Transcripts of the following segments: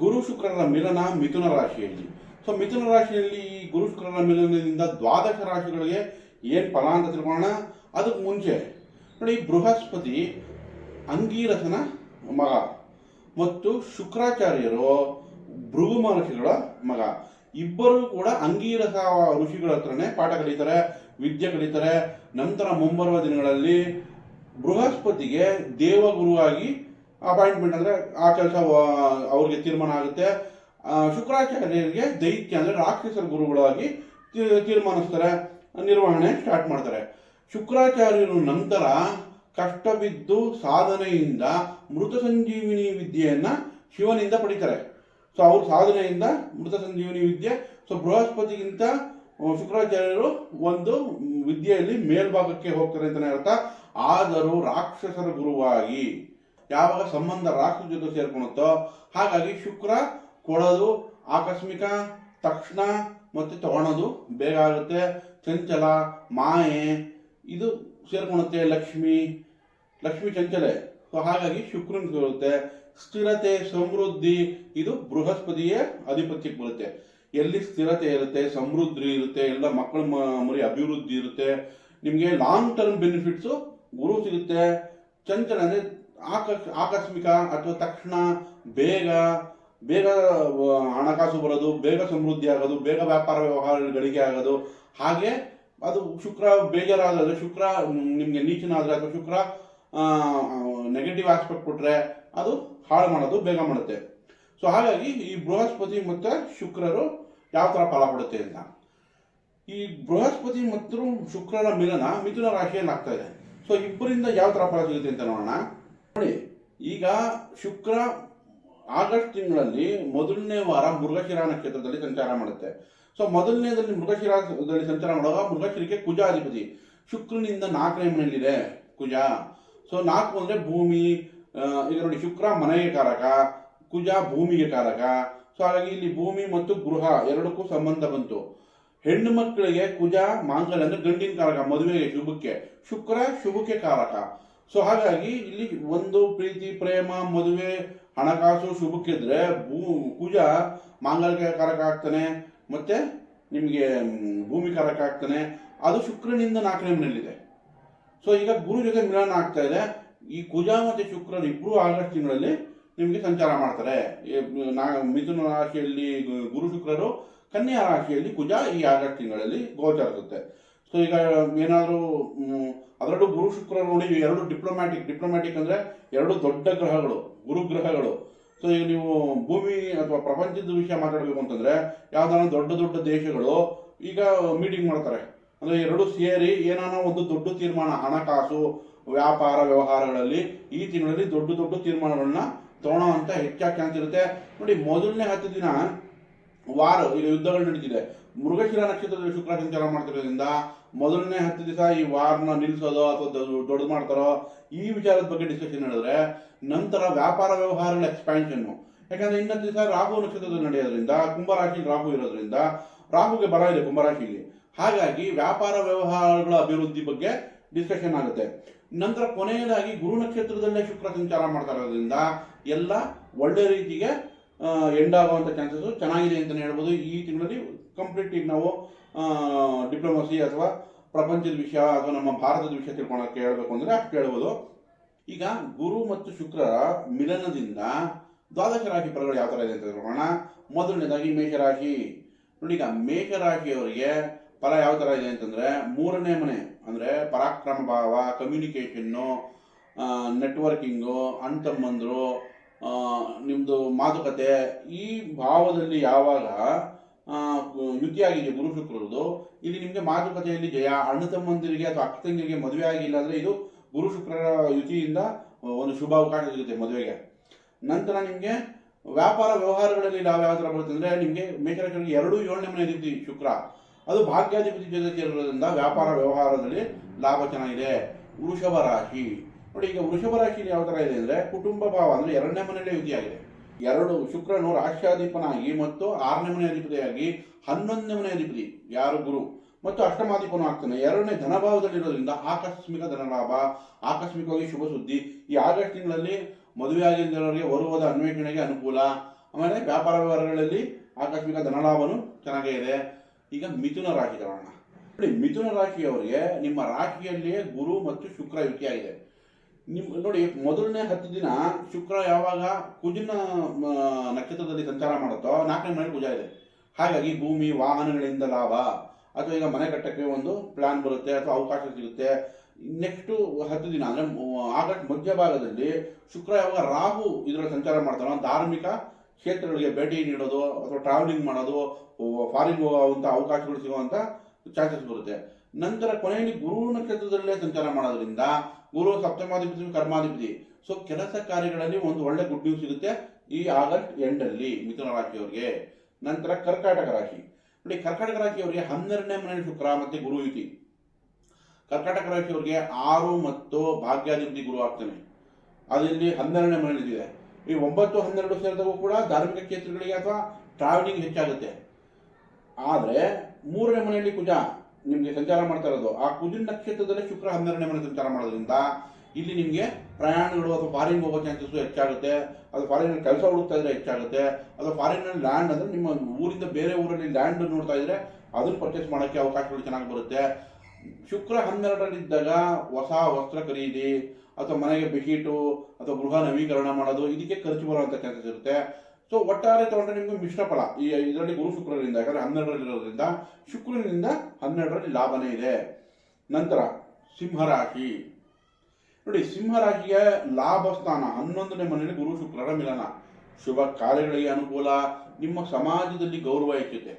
ಗುರು ಶುಕ್ರರ ಮಿಲನ ಮಿಥುನ ರಾಶಿಯಲ್ಲಿ. ಸೊ ಮಿಥುನ ರಾಶಿಯಲ್ಲಿ ಈ ಗುರು ಶುಕ್ರರ ಮಿಲನದಿಂದ ದ್ವಾದಶ ರಾಶಿಗಳಿಗೆ ಏನು ಫಲ ಅಂತ ತಿಳ್ಕೊಳ್ಳೋಣ? ಅದಕ್ಕೆ ಮುಂಚೆ, ನೋಡಿ, ಬೃಹಸ್ಪತಿ ಅಂಗೀರಸನ ಮಗ ಮತ್ತು ಶುಕ್ರಾಚಾರ್ಯರು ಭೃಗು ಮಹರ್ಷಿಗಳ ಮಗ. ಇಬ್ಬರು ಕೂಡ ಅಂಗೀರಸ ಋಷಿಗಳ ಹತ್ರನೇ ಪಾಠ ಕಲಿತಾರೆ, ವಿದ್ಯೆ ಕಲಿತಾರೆ. ನಂತರ ಮುಂಬರುವ ದಿನಗಳಲ್ಲಿ ಬೃಹಸ್ಪತಿಗೆ ದೇವಗುರುವಾಗಿ ಅಪಾಯಿಂಟ್ಮೆಂಟ್ ಅಂದರೆ ಆ ಕೆಲಸ ಅವ್ರಿಗೆ ತೀರ್ಮಾನ ಆಗುತ್ತೆ. ಶುಕ್ರಾಚಾರ್ಯರಿಗೆ ದೈತ್ಯ ಅಂದರೆ ರಾಕ್ಷಸರ ಗುರುಗಳಾಗಿ ತೀರ್ಮಾನಿಸ್ತಾರೆ, ನಿರ್ವಹಣೆ ಸ್ಟಾರ್ಟ್ ಮಾಡ್ತಾರೆ. ಶುಕ್ರಾಚಾರ್ಯರು ನಂತರ ಕಷ್ಟ ಬಿದ್ದು ಸಾಧನೆಯಿಂದ ಮೃತ ಸಂಜೀವಿನಿ ವಿದ್ಯೆಯನ್ನು ಶಿವನಿಂದ ಪಡಿತಾರೆ. ಸೊ ಅವ್ರ ಸಾಧನೆಯಿಂದ ಮೃತ ಸಂಜೀವಿನಿ ವಿದ್ಯೆ ಸೊ ಬೃಹಸ್ಪತಿಗಿಂತ ಶುಕ್ರಾಚಾರ್ಯರು ಒಂದು ವಿದ್ಯೆಯಲ್ಲಿ ಮೇಲ್ಭಾಗಕ್ಕೆ ಹೋಗ್ತಾರೆ ಅಂತಲೇ ಅರ್ಥ. ಆದರೂ ರಾಕ್ಷಸರ ಗುರುವಾಗಿ ಯಾವಾಗ ಸಂಬಂಧ ರಾಹು ಜೊತೆ ಸೇರ್ಕೊಳುತ್ತೋ ಹಾಗಾಗಿ ಶುಕ್ರ ಕೊಡೋದು ಆಕಸ್ಮಿಕ, ತಕ್ಷಣ ಮತ್ತೆ ತಗೊಳೋದು ಬೇಗ ಆಗುತ್ತೆ. ಚಂಚಲ, ಮಾಯೆ, ಇದು ಸೇರ್ಕೊಳುತ್ತೆ ಲಕ್ಷ್ಮಿ ಲಕ್ಷ್ಮಿ ಚಂಚಲೆ. ಸೊ ಹಾಗಾಗಿ ಶುಕ್ರನ್ ಸೇರುತ್ತೆ. ಸ್ಥಿರತೆ, ಸಮೃದ್ಧಿ, ಇದು ಬೃಹಸ್ಪತಿಯೇ ಅಧಿಪತ್ಯಕ್ಕೆ ಬರುತ್ತೆ. ಎಲ್ಲಿ ಸ್ಥಿರತೆ ಇರುತ್ತೆ, ಸಮೃದ್ಧಿ ಇರುತ್ತೆ, ಎಲ್ಲ ಮಕ್ಕಳ ಮರಿ ಅಭಿವೃದ್ಧಿ ಇರುತ್ತೆ, ನಿಮಗೆ ಲಾಂಗ್ ಟರ್ಮ್ ಬೆನಿಫಿಟ್ಸು ಗುರು ಸಿಗುತ್ತೆ. ಚಂಚಲ ಅಂದರೆ ಆಕಸ್, ಆಕಸ್ಮಿಕ ಅಥವಾ ತಕ್ಷಣ ಬೇಗ ಬೇಗ ಹಣಕಾಸು ಬರೋದು, ಬೇಗ ಸಮೃದ್ಧಿ ಆಗೋದು, ಬೇಗ ವ್ಯಾಪಾರ ವ್ಯವಹಾರಗಳಿಗೆ ಆಗೋದು, ಹಾಗೆ ಅದು ಶುಕ್ರ ಬೇಜಾರಾದರೆ ಶುಕ್ರ ನಿಮಗೆ ನೀಚಿನ ಆದರೆ ಅಥವಾ ಶುಕ್ರ ನೆಗೆಟಿವ್ ಆಸ್ಪೆಕ್ಟ್ ಕೊಟ್ಟರೆ ಅದು ಹಾಳು ಮಾಡೋದು, ಬೇಗ ಮಾಡುತ್ತೆ. ಸೊ ಹಾಗಾಗಿ ಈ ಬೃಹಸ್ಪತಿ ಮತ್ತು ಶುಕ್ರರು ಯಾವ ಥರ ಫಲ ಕೊಡುತ್ತೆ ಅಂತ. ಈ ಬೃಹಸ್ಪತಿ ಮತ್ತು ಶುಕ್ರರ ಮಿಲನ ಮಿಥುನ ರಾಶಿಯಲ್ಲಿ ಆಗ್ತಾ ಇದೆ. ಸೊ ಇಬ್ಬರಿಂದ ಯಾವ ಥರ ಫಲ ಸಿಗುತ್ತೆ ಅಂತ ನೋಡೋಣ. ನೋಡಿ, ಈಗ ಶುಕ್ರ ಆಗಸ್ಟ್ ತಿಂಗಳಲ್ಲಿ ಮೊದಲನೇ ವಾರ ಮೃಗಶಿರಾ ನಕ್ಷತ್ರದಲ್ಲಿ ಸಂಚಾರ ಮಾಡುತ್ತೆ. ಸೊ ಮೊದಲನೇದಲ್ಲಿ ಮೃಗಶಿರಾದಲ್ಲಿ ಸಂಚಾರ ಮಾಡುವಾಗ ಮೃಗಶಿರಿಗೆ ಕುಜಾಧಿಪತಿ ಶುಕ್ರನಿಂದ ನಾಲ್ಕನೇ ಮನೆಯಲ್ಲಿದೆ ಕುಜ. ಸೊ ನಾಲ್ಕು ಅಂದರೆ ಭೂಮಿ ಈಗ ನೋಡಿ, ಶುಕ್ರ ಮನೆಗೆ ಕಾರಕ, ಕುಜ ಭೂಮಿಗೆ ಕಾರಕ. ಸೊ ಹಾಗಾಗಿ ಇಲ್ಲಿ ಭೂಮಿ ಮತ್ತು ಗೃಹ ಎರಡಕ್ಕೂ ಸಂಬಂಧ ಬಂತು. ಹೆಣ್ಣು ಮಕ್ಕಳಿಗೆ ಕುಜ ಮಾಂಗಲ್ಯ ಅಂದ್ರೆ ಗಂಡಿನ ಕಾರಕ, ಮದುವೆಗೆ ಶುಭಕ್ಕೆ. ಶುಕ್ರ ಶುಭಕ್ಕೆ ಕಾರಕ. ಸೊ ಹಾಗಾಗಿ ಇಲ್ಲಿ ಒಂದು ಪ್ರೀತಿ, ಪ್ರೇಮ, ಮದುವೆ, ಹಣಕಾಸು ಶುಭಕ್ಕಿದ್ರೆ ಭೂ ಕುಜ ಮಾಂಗಲ್ಯ ಕಾರಕ ಆಗ್ತಾನೆ ಮತ್ತೆ ನಿಮಗೆ ಭೂಮಿ ಕಾರಕ ಆಗ್ತಾನೆ ಅದು ಶುಕ್ರನಿಂದ ನಾಲ್ಕನೇ ಮನೆಯಲ್ಲಿದೆ. ಸೊ ಈಗ ಗುರು ಜೊತೆ ಮಿಲನ ಆಗ್ತಾ ಇದೆ. ಈ ಕುಜ ಮತ್ತೆ ಶುಕ್ರ ಇಬ್ಬರು ಆಗಸ್ಟ್ ತಿಂಗಳಲ್ಲಿ ನಿಮಗೆ ಸಂಚಾರ ಮಾಡ್ತಾರೆ. ಮಿಥುನ ರಾಶಿಯಲ್ಲಿ ಗುರು ಶುಕ್ರರು, ಕನ್ಯಾ ರಾಶಿಯಲ್ಲಿ ಕುಜ ಈ ಆಗಸ್ಟ್ ತಿಂಗಳಲ್ಲಿ ಗೋಚರಿಸುತ್ತೆ. ಸೊ ಈಗ, ಏನಾದರೂ ಅದರಲ್ಲೂ ಗುರು ಶುಕ್ರ ನೋಡಿ ಎರಡು ಡಿಪ್ಲೊಮ್ಯಾಟಿಕ್ ಡಿಪ್ಲೊಮ್ಯಾಟಿಕ್ ಅಂದರೆ ಎರಡು ದೊಡ್ಡ ಗ್ರಹಗಳು, ಗುರು ಗ್ರಹಗಳು. ಸೊ ಈಗ ನೀವು ಭೂಮಿ ಅಥವಾ ಪ್ರಪಂಚದ ವಿಷಯ ಮಾತಾಡಬೇಕು ಅಂತಂದ್ರೆ ಯಾವ್ದಾರ ದೊಡ್ಡ ದೊಡ್ಡ ದೇಶಗಳು ಈಗ ಮೀಟಿಂಗ್ ಮಾಡ್ತಾರೆ. ಅಂದ್ರೆ ಎರಡು ಸೇರಿ ಏನಾನ ಒಂದು ದೊಡ್ಡ ತೀರ್ಮಾನ, ಹಣಕಾಸು, ವ್ಯಾಪಾರ ವ್ಯವಹಾರಗಳಲ್ಲಿ ಈ ತಿಂಗಳಲ್ಲಿ ದೊಡ್ಡ ದೊಡ್ಡ ತೀರ್ಮಾನಗಳನ್ನ ತಗೊಳ್ಳೋ ಅಂತ ಹೆಚ್ಚಾಗಿ ಇರುತ್ತೆ ನೋಡಿ, ಮೊದಲನೇ ಹತ್ತು ದಿನ ವಾರ, ಈಗ ಯುದ್ಧಗಳು ನಡೀತಿದೆ. ಮೃಗಶಿರ ನಕ್ಷತ್ರದಲ್ಲಿ ಶುಕ್ರ ಸಂಚಾರ ಮಾಡ್ತಿರೋದ್ರಿಂದ ಮೊದಲನೇ ಹತ್ತು ದಿವಸ ಈ ವಾರನ ನಿಲ್ಲಿಸೋದು ಅಥವಾ ದೊಡ್ಡದು ಮಾಡ್ತಾರೋ, ಈ ವಿಚಾರದ ಬಗ್ಗೆ ಡಿಸ್ಕಷನ್ ಹೇಳಿದ್ರೆ ನಂತರ ವ್ಯಾಪಾರ ವ್ಯವಹಾರಗಳ ಎಕ್ಸ್ಪ್ಯಾನ್ಷನ್ ಯಾಕಂದ್ರೆ ಇನ್ನೊಂದು ದಿವಸ ರಾಹು ನಕ್ಷತ್ರದಲ್ಲಿ ನಡೆಯೋದ್ರಿಂದ ಕುಂಭರಾಶಿ ರಾಹು ಇರೋದ್ರಿಂದ ರಾಹುಗೆ ಬರ ಇದೆ ಕುಂಭರಾಶಿಯಲ್ಲಿ ಹಾಗಾಗಿ ವ್ಯಾಪಾರ ವ್ಯವಹಾರಗಳ ಅಭಿವೃದ್ಧಿ ಬಗ್ಗೆ ಡಿಸ್ಕಷನ್ ಆಗುತ್ತೆ. ನಂತರ ಕೊನೆಯದಾಗಿ ಗುರು ನಕ್ಷತ್ರದಲ್ಲೇ ಶುಕ್ರ ಸಂಚಾರ ಮಾಡ್ತಾ ಇರೋದ್ರಿಂದ ಎಲ್ಲ ಒಳ್ಳೆ ರೀತಿಗೆ ಎಂಡ್ ಆಗುವಂಥ ಚಾನ್ಸಸ್ ಚೆನ್ನಾಗಿದೆ ಅಂತಲೇ ಹೇಳ್ಬೋದು. ಈ ತಿಂಗಳಲ್ಲಿ ಕಂಪ್ಲೀಟ್ ಈಗ ನಾವು ಡಿಪ್ಲೊಮಸಿ ಅಥವಾ ಪ್ರಪಂಚದ ವಿಷಯ ಅಥವಾ ನಮ್ಮ ಭಾರತದ ವಿಷಯ ತಿಳ್ಕೊಳಕ್ಕೆ ಹೇಳಬೇಕು ಅಂದರೆ ಅಷ್ಟು ಹೇಳ್ಬೋದು. ಈಗ ಗುರು ಮತ್ತು ಶುಕ್ರರ ಮಿಲನದಿಂದ ದ್ವಾದಶ ರಾಶಿ ಫಲಗಳು ಯಾವ ಥರ ಇದೆ ಅಂತ ತಿಳ್ಕೊಳ್ಳೋಣ. ಮೊದಲನೇದಾಗಿ ಮೇಷರಾಶಿ. ನೋಡಿ, ಈಗ ಮೇಷರಾಶಿಯವರಿಗೆ ಫಲ ಯಾವ ಥರ ಇದೆ ಅಂತಂದರೆ ಮೂರನೇ ಮನೆ ಅಂದರೆ ಪರಾಕ್ರಮ ಭಾವ ಕಮ್ಯುನಿಕೇಷನ್ನು ನೆಟ್ವರ್ಕಿಂಗು ಅಣ್ಣ ತಮ್ಮಂದರು ನಿಮ್ಮದು ಮಾತುಕತೆ ಈ ಭಾವದಲ್ಲಿ ಯಾವಾಗ ಯುತಿಯಾಗಿದೆ ಗುರು ಶುಕ್ರರದು, ಇಲ್ಲಿ ನಿಮಗೆ ಮಾತುಕತೆಯಲ್ಲಿ ಜಯ, ಅಣ್ಣ ತಮ್ಮಂದಿರಿಗೆ ಅಥವಾ ಅಕ್ಕ ತಂಗಿರಿಗೆ ಮದುವೆ ಆಗಿಲ್ಲ ಅಂದರೆ ಇದು ಗುರು ಶುಕ್ರರ ಯುತಿಯಿಂದ ಒಂದು ಶುಭ ಅವಕಾಶ ಸಿಗುತ್ತೆ ಮದುವೆಗೆ. ನಂತರ ನಿಮಗೆ ವ್ಯಾಪಾರ ವ್ಯವಹಾರಗಳಲ್ಲಿ ಲಾಭ ಯಾವ ಥರ ಬರುತ್ತೆ ಅಂದರೆ ನಿಮಗೆ ಮೇಷರಾಶಿಯವರಿಗೆ ಎರಡೂ ಏಳನೇ ಮನೆ ಅಧಿಪತಿ ಶುಕ್ರ. ಅದು ಭಾಗ್ಯಾಧಿಪತಿ ಜೊತೆ ಸೇರಿರೋದ್ರಿಂದ ವ್ಯಾಪಾರ ವ್ಯವಹಾರದಲ್ಲಿ ಲಾಭ ಚೆನ್ನಾಗಿದೆ. ವೃಷಭ ರಾಶಿ. ನೋಡಿ, ಈಗ ವೃಷಭ ರಾಶಿಯಲ್ಲಿ ಯಾವ ಥರ ಇದೆ ಅಂದರೆ ಕುಟುಂಬ ಭಾವ ಅಂದರೆ ಎರಡನೇ ಮನೆಯಲ್ಲೇ ಯುತಿಯಾಗಿದೆ ಎರಡು ಶುಕ್ರನು ರಾಷ್ಟ್ರಾಧಿಪನಾಗಿ ಮತ್ತು ಆರನೇ ಮನೆ ಅಧಿಪತಿಯಾಗಿ ಹನ್ನೊಂದನೇ ಮನೆ ಅಧಿಪತಿ, ಯಾರು? ಗುರು. ಮತ್ತು ಅಷ್ಟಮಾಧಿಪನು ಆಗ್ತಾನೆ. ಎರಡನೇ ಧನಭಾವದಲ್ಲಿರೋದ್ರಿಂದ ಆಕಸ್ಮಿಕ ಧನಲಾಭ, ಆಕಸ್ಮಿಕವಾಗಿ ಶುಭ ಸುದ್ದಿ. ಈ ಆಗಸ್ಟ್ ತಿಂಗಳಲ್ಲಿ ಮದುವೆ ಆಗಿದ್ದವರಿಗೆ ಬರುವುದ ಅನ್ವೇಷಣೆಗೆ ಅನುಕೂಲ. ಆಮೇಲೆ ವ್ಯಾಪಾರ ವ್ಯವಹಾರಗಳಲ್ಲಿ ಆಕಸ್ಮಿಕ ಧನಲಾಭನು ಚೆನ್ನಾಗೇ ಇದೆ. ಈಗ ಮಿಥುನ ರಾಶಿ ತಗೋಣ ನೋಡಿ, ಮಿಥುನ ರಾಶಿಯವರಿಗೆ ನಿಮ್ಮ ರಾಶಿಯಲ್ಲಿಯೇ ಗುರು ಮತ್ತು ಶುಕ್ರ ಯುತಿಯಾಗಿದೆ ನಿಮ್ ನೋಡಿ, ಮೊದಲನೇ ಹತ್ತು ದಿನ ಶುಕ್ರ ಯಾವಾಗ ಕುಜಿನ ನಕ್ಷತ್ರದಲ್ಲಿ ಸಂಚಾರ ಮಾಡುತ್ತೋ, ನಾಲ್ಕನೇ ಮನೇಲಿ ಕುಜ ಇದೆ. ಹಾಗಾಗಿ ಭೂಮಿ, ವಾಹನಗಳಿಂದ ಲಾಭ. ಅಥವಾ ಈಗ ಮನೆ ಕಟ್ಟಕ್ಕೆ ಒಂದು ಪ್ಲಾನ್ ಬರುತ್ತೆ, ಅಥವಾ ಅವಕಾಶ ಸಿಗುತ್ತೆ. ನೆಕ್ಸ್ಟು ಹತ್ತು ದಿನ, ಅಂದರೆ ಆಗಸ್ಟ್ ಮಧ್ಯಭಾಗದಲ್ಲಿ ಶುಕ್ರ ಯಾವಾಗ ರಾಹು ಇದರಲ್ಲಿ ಸಂಚಾರ ಮಾಡ್ತಾನೋ, ಧಾರ್ಮಿಕ ಕ್ಷೇತ್ರಗಳಿಗೆ ಭೇಟಿ ನೀಡೋದು, ಅಥವಾ ಟ್ರಾವೆಲಿಂಗ್ ಮಾಡೋದು ಫಾರಿನ್ ಹೋಗುವಂಥ ಅವಕಾಶಗಳು ಸಿಗುವಂಥ ಚಾನ್ಸಸ್ ಬರುತ್ತೆ. ನಂತರ ಕೊನೆಯಲ್ಲಿ ಗುರು ನಕ್ಷತ್ರದಲ್ಲೇ ಸಂಚಾರ ಮಾಡೋದ್ರಿಂದ ಗುರು ಸಪ್ತಮಾಧಿಪತಿ, ಕರ್ಮಾಧಿಪತಿ. ಸೊ ಕೆಲಸ ಕಾರ್ಯಗಳಲ್ಲಿ ಒಂದು ಒಳ್ಳೆ ಗುಡ್ ನ್ಯೂಸ್ ಸಿಗುತ್ತೆ ಈ ಆಗಸ್ಟ್ ಎಂಡಲ್ಲಿ ಮಿಥುನ ರಾಶಿಯವರಿಗೆ. ನಂತರ ಕರ್ಕಾಟಕ ರಾಶಿ. ನೋಡಿ, ಕರ್ಕಾಟಕ ರಾಶಿಯವರಿಗೆ ಹನ್ನೆರಡನೇ ಮನೆ ಶುಕ್ರ ಮತ್ತೆ ಗುರು ಯುತಿ ಕರ್ಕಾಟಕ ರಾಶಿಯವರಿಗೆ ಆರು ಮತ್ತು ಭಾಗ್ಯಾಧಿಪತಿ ಗುರು ಆಗ್ತಾನೆ. ಅದರಲ್ಲಿ ಹನ್ನೆರಡನೇ ಮನೆಯಲ್ಲಿದೆ ಈ ಒಂಬತ್ತು, ಹನ್ನೆರಡು ಸೇರಿದಾಗೂ ಕೂಡ ಧಾರ್ಮಿಕ ಕ್ಷೇತ್ರಗಳಿಗೆ ಅಥವಾ ಟ್ರಾವೆಲಿಂಗ್ ಹೆಚ್ಚಾಗುತ್ತೆ. ಆದರೆ ಮೂರನೇ ಮನೆಯಲ್ಲಿ ಕುಜ. ನಿಮಗೆ ಸಂಚಾರ ಮಾಡ್ತಾ ಇರೋದು. ಆ ಕುಜಿನ ನಕ್ಷತ್ರದಲ್ಲಿ ಶುಕ್ರ ಹನ್ನೆರಡನೇ ಮನೆ ಸಂಚಾರ ಮಾಡೋದ್ರಿಂದ ಇಲ್ಲಿ ನಿಮಗೆ ಪ್ರಯಾಣಗಳು ಅಥವಾ ಫಾರಿನ್ ಹೋಗೋ ಚಾನ್ಸಸ್ ಹೆಚ್ಚಾಗುತ್ತೆ. ಅದು ಫಾರಿನ್ ಕೆಲಸ ಹುಡುಕ್ತಾ ಇದ್ರೆ ಹೆಚ್ಚಾಗುತ್ತೆ. ಅಥವಾ ಫಾರಿನ್ ಲ್ಯಾಂಡ್ ಅಂದ್ರೆ ನಿಮ್ಮ ಊರಿಂದ ಬೇರೆ ಊರಲ್ಲಿ ಲ್ಯಾಂಡ್ ನೋಡ್ತಾ ಇದ್ರೆ ಅದನ್ನ ಪರ್ಚೇಸ್ ಮಾಡೋಕ್ಕೆ ಅವಕಾಶಗಳು ಚೆನ್ನಾಗಿ ಬರುತ್ತೆ. ಶುಕ್ರ ಹನ್ನೆರಡರಲ್ಲಿದ್ದಾಗ ಹೊಸ ವಸ್ತ್ರ ಖರೀದಿ, ಅಥವಾ ಮನೆಗೆ ಬೆಡ್ಶೀಟು ಅಥವಾ ಗೃಹ ನವೀಕರಣ ಮಾಡೋದು, ಇದಕ್ಕೆ ಖರ್ಚು ಬರುವಂಥ ಚಾನ್ಸಸ್ ಇರುತ್ತೆ. ಸೊ ಒಟ್ಟಾರೆ ತಗೊಂಡ್ರೆ ನಿಮ್ಗೆ ಮಿಶ್ರ ಫಲ. ಈ ಇದರಲ್ಲಿ ಗುರು ಶುಕ್ರರಿಂದ, ಯಾಕಂದ್ರೆ ಹನ್ನೆರಡರಲ್ಲಿರೋದ್ರಿಂದ ಶುಕ್ರನಿಂದ ಹನ್ನೆರಡರಲ್ಲಿ ಲಾಭನೇ ಇದೆ. ನಂತರ, ಸಿಂಹರಾಶಿ. ನೋಡಿ, ಸಿಂಹರಾಶಿಯ ಲಾಭ ಸ್ಥಾನ ಹನ್ನೊಂದನೇ ಮನೆಯಲ್ಲಿ ಗುರು ಶುಕ್ರರ ಮಿಲನ. ಶುಭ ಕಾರ್ಯಗಳಿಗೆ ಅನುಕೂಲ, ನಿಮ್ಮ ಸಮಾಜದಲ್ಲಿ ಗೌರವ ಹೆಚ್ಚುತ್ತೆ.